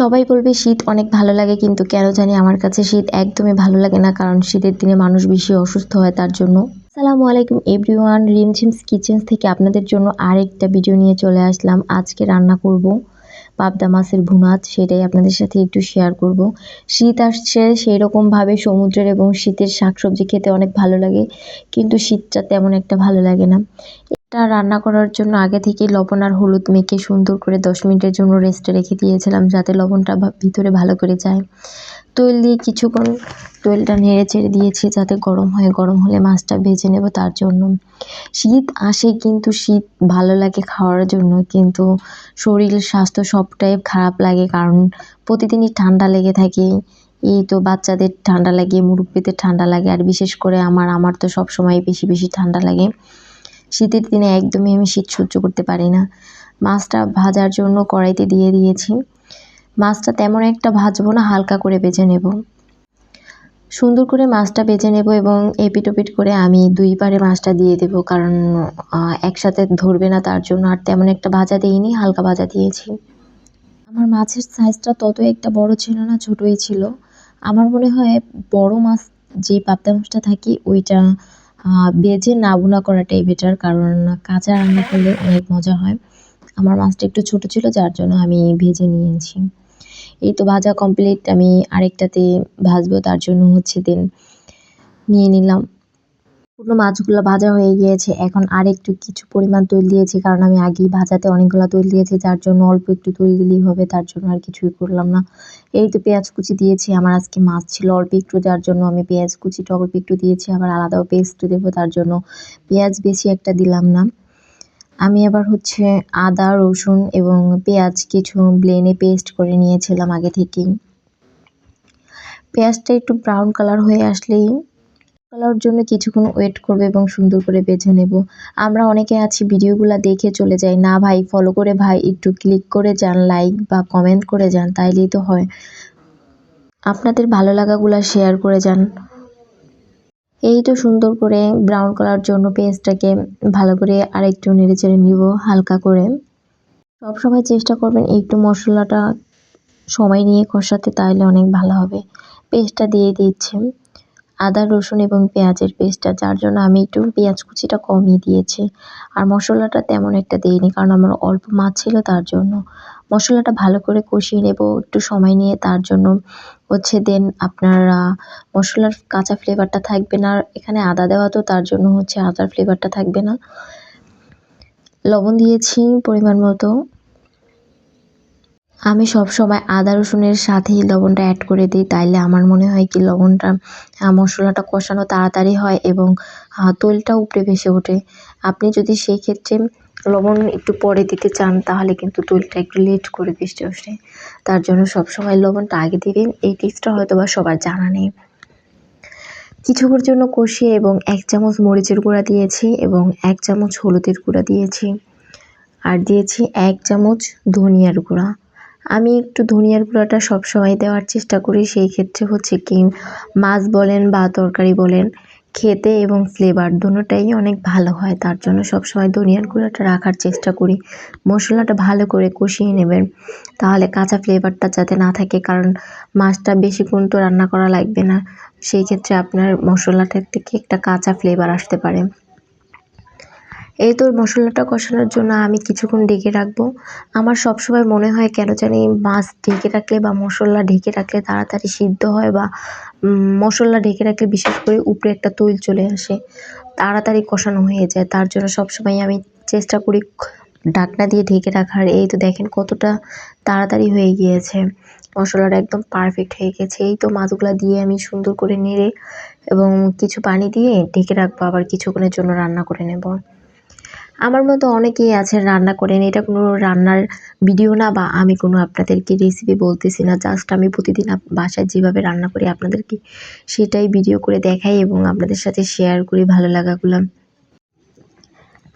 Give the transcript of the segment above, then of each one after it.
সবাই বলবে শীত অনেক ভালো লাগে, কিন্তু কেন জানি আমার কাছে শীত একদমই ভালো লাগে না, কারণ শীতের দিনে মানুষ বেশি অসুস্থ হয় তার জন্য। আসসালামু আলাইকুম এভরিওয়ান রিমঝিমস কিচেন্স থেকে আপনাদের জন্য আরেকটা ভিডিও নিয়ে চলে আসলাম। আজকে রান্না করব পাবদা মাছের ভুনাত সেটাই আপনাদের সাথে একটু শেয়ার করব। শীত আসছে সেই রকমভাবে সমুদ্রের এবং শীতের শাকসবজি খেতে অনেক ভালো লাগে, কিন্তু শীতটা তেমন একটা ভালো লাগে না। এটা রান্না করার জন্য আগে থেকেই লবণ আর হলুদ মেখে সুন্দর করে দশ মিনিটের জন্য রেস্টে রেখে দিয়েছিলাম, যাতে লবণটা ভিতরে ভালো করে যায়। তৈল দিয়ে কিছুক্ষণ তৈলটা নেড়ে চেড়ে দিয়েছি, যাতে গরম হয় গরম হলে মাছটা ভেজে নেব তার জন্য। শীত আসে কিন্তু শীত ভালো লাগে খাওয়ার জন্য, কিন্তু শরীর স্বাস্থ্য সবটাই খারাপ লাগে, কারণ প্রতিদিনই ঠান্ডা লেগে থাকে। এই তো বাচ্চাদের ঠান্ডা লাগে মুরব্বীদের ঠান্ডা লাগে, আর বিশেষ করে আমার আমার তো সব সময় বেশি বেশি ঠান্ডা লাগে। শীতের দিনে একদমই আমি শীত সহ্য করতে পারি না। মাছটা ভাজার জন্য কড়াইতে দিয়ে দিয়েছি। মাছটা তেমন একটা ভাজবো না, হালকা করে ভেজে নেব। সুন্দর করে মাছটা ভেজে নেব এবং এপিট ওপিট করে আমি দুই পারে মাছটা দিয়ে দেব, কারণ একসাথে ধরবে না তার জন্য, আর তেমন একটা ভাজা দিইনি, হালকা ভাজা দিয়েছি। আমার মাছের সাইজটা তত একটা বড় ছিল না, ছোটই ছিল। আমার মনে হয় বড় মাছ যে পাবদা মাছটা থাকে, ওইটা ভেজে না ভুনা করাটাই বেটার কারণ কাঁচা রান্না করলে অনেক মজা হয়। আমার মাছটা একটু ছোট ছিল, যার জন্য আমি ভেজে নিয়েছি। এই তো ভাজা কমপ্লিট আমি আরেকটাতে ভাজবো, তার জন্য হচ্ছে দেন নিয়ে নিলাম। পুরো মাছগুলো ভাজা হয়ে গিয়েছে। এখন আর একটু কিছু পরিমাণ তৈল দিয়েছি, কারণ আমি আগেই ভাজাতে অনেকগুলো তৈল দিয়েছি, যার জন্য অল্প একটু তৈল দিলেই হবে, তার জন্য আর কিছুই করলাম না। এই তো পেঁয়াজ কুচি দিয়েছি, আমার আজকে মাছ ছিল অল্প একটু, যার জন্য আমি পেঁয়াজ কুচিটা অল্প একটু দিয়েছি, আবার আলাদাও পেস্ট দেবো, তার জন্য পেঁয়াজ বেশি একটা দিলাম না। আমি আবার হচ্ছে আদা, রসুন এবং পেঁয়াজ কিছু ব্লেনে পেস্ট করে নিয়েছিলাম আগে থেকেই। পেঁয়াজটা একটু ব্রাউন কালার হয়ে আসলেই কালার জন্য কিছুক্ষণ ওয়েট করবে এবং সুন্দর করে বেছে নেব। আমরা অনেকে আছি, ভিডিওগুলো দেখে চলে যাই। না ভাই ফলো করে ভাই, একটু ক্লিক করে যান লাইক বা কমেন্ট করে যান, তাইলেই তো হয়। আপনাদের ভালো লাগাগুলো শেয়ার করে যান। এই তো সুন্দর করে ব্রাউন করার জন্য পেঁয়াজটাকে ভালো করে আরেকটু নেড়ে চেড়ে নিব, হালকা করে। সবসময় চেষ্টা করবেন একটু মশলাটা সময় নিয়ে কষাতে তাহলে অনেক ভালো হবে। পেস্টটা দিয়ে দিচ্ছি। আদা, রসুন এবং পেঁয়াজের পেস্টটা যার জন্য আমি একটু পেঁয়াজ কুচিটা কমই দিয়েছি। আর মশলাটা তেমন একটা দিইনি, কারণ আমার অল্প মাছ ছিল তার জন্য। মশলাটা ভালো করে কষিয়ে নেব, একটু সময় নিয়ে তার জন্য। হচ্ছে দেন আপনার মশলার কাঁচা ফ্লেভারটা থাকবে না। আর এখানে আদা দেওয়া তো তার জন্য হচ্ছে আদার ফ্লেভারটা থাকবে না। লবণ দিয়েছি পরিমাণ মতো। আমি সব সময় আদা রসুনের সাথেই লবণটা অ্যাড করে দিই, তাইলে আমার মনে হয় কি লবণটা মশলাটা কষানো তাড়াতাড়ি হয় এবং তৈলটা উপরে ভেসে ওঠে। আপনি যদি সেই ক্ষেত্রে লবণ একটু পরে দিতে চান, তাহলে কিন্তু তৈলটা একটু লেট করে ভেসে ওঠে। তার জন্য সব সময় লবণটা আগে দিবেন এই টিপসটা হয়তো বা সবার জানা নেই। কিছুক্ষণের জন্য কষিয়ে এবং এক চামচ মরিচের গুঁড়া দিয়েছি এবং এক চামচ হলুদের গুঁড়া দিয়েছি। আর দিয়েছি এক চামচ ধনিয়ার গুঁড়া। আমি একটু ধনিয়ার গুঁড়াটা সবসময় দেওয়ার চেষ্টা করি, সেই ক্ষেত্রে হচ্ছে কি মাছ বলেন বা তরকারি বলেন, খেতে এবং ফ্লেভার দুটোটাই অনেক ভালো হয়। তার জন্য সবসময় ধনিয়ার গুঁড়াটা রাখার চেষ্টা করি। মশলাটা ভালো করে কষিয়ে নেবেন। তাহলে কাঁচা ফ্লেভারটা যাতে না থাকে, কারণ মাছটা বেশিক্ষণ তো রান্না করা লাগবে না। সেই ক্ষেত্রে আপনার মশলাটার থেকে একটা কাঁচা ফ্লেভার আসতে পারে। এই তো মশলাটা কষানোর জন্য আমি কিছুক্ষণ ঢেকে রাখব। আমার সবসময় মনে হয় কেন জানি মাছ ঢেকে রাখলে বা মশলা ঢেকে রাখলে তাড়াতাড়ি সিদ্ধ হয় বা মশলা ঢেকে রাখলে বিশেষ করে উপরে একটা তৈল চলে আসে, তাড়াতাড়ি কষানো হয়ে যায়। তার জন্য সবসময় আমি চেষ্টা করি ঢাকনা দিয়ে ঢেকে রাখার। এই তো দেখেন কতটা তাড়াতাড়ি হয়ে গিয়েছে। মশলাটা একদম পারফেক্ট হয়ে গেছে। এই তো মাছগুলা দিয়ে আমি সুন্দর করে নেড়ে এবং কিছু পানি দিয়ে ঢেকে রাখব। আবার কিছুক্ষণের জন্য রান্না করে নেব। আমার মতো অনেকেই আছেন রান্না করেন। এটা কোনো রান্নার ভিডিও না বা আমি কোনো আপনাদেরকে রেসিপি বলতেছি না। জাস্ট আমি প্রতিদিন বাসায় যেভাবে রান্না করি আপনাদেরকে সেটাই ভিডিও করে দেখাই এবং আপনাদের সাথে শেয়ার করি ভালো লাগাগুলো।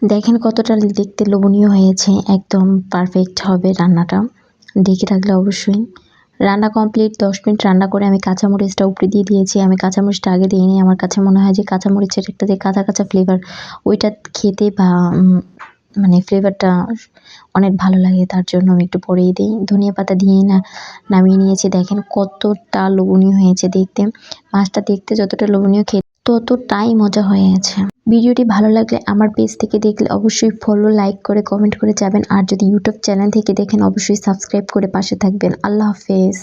দেখেন কতটা দেখতে লোভনীয় হয়েছে। একদম পারফেক্ট হবে রান্নাটা। ঢেকে রাখলে অবশ্যই। রান্না কমপ্লিট দশ মিনিট রান্না করে আমি কাঁচামরিচটা উপরে দিয়ে দিয়েছি। আমি কাঁচামরিচটা আগে দিইনি আমার কাছে মনে হয় যে কাঁচামরিচের একটা যে কাঁচা কাঁচা ফ্লেভার ওইটা খেতে বা মানে ফ্লেভারটা অনেক ভালো লাগে। তার জন্য আমি একটু পরেই দিই। ধনিয়া পাতা দিয়ে না, নামিয়ে নিয়েছি। দেখেন কতটা লোভনীয় হয়েছে দেখতে। মাছটা দেখতে যতটা লোভনীয় খেতে, ততটাই মজা হয়েছে ভিডিওটি ভালো লাগলে আমার পেজ থেকে দেখলে অবশ্যই ফলো লাইক করে কমেন্ট করে যাবেন। আর যদি ইউটিউব চ্যানেল থেকে দেখেন, অবশ্যই সাবস্ক্রাইব করে পাশে থাকবেন। আল্লাহ হাফেজ।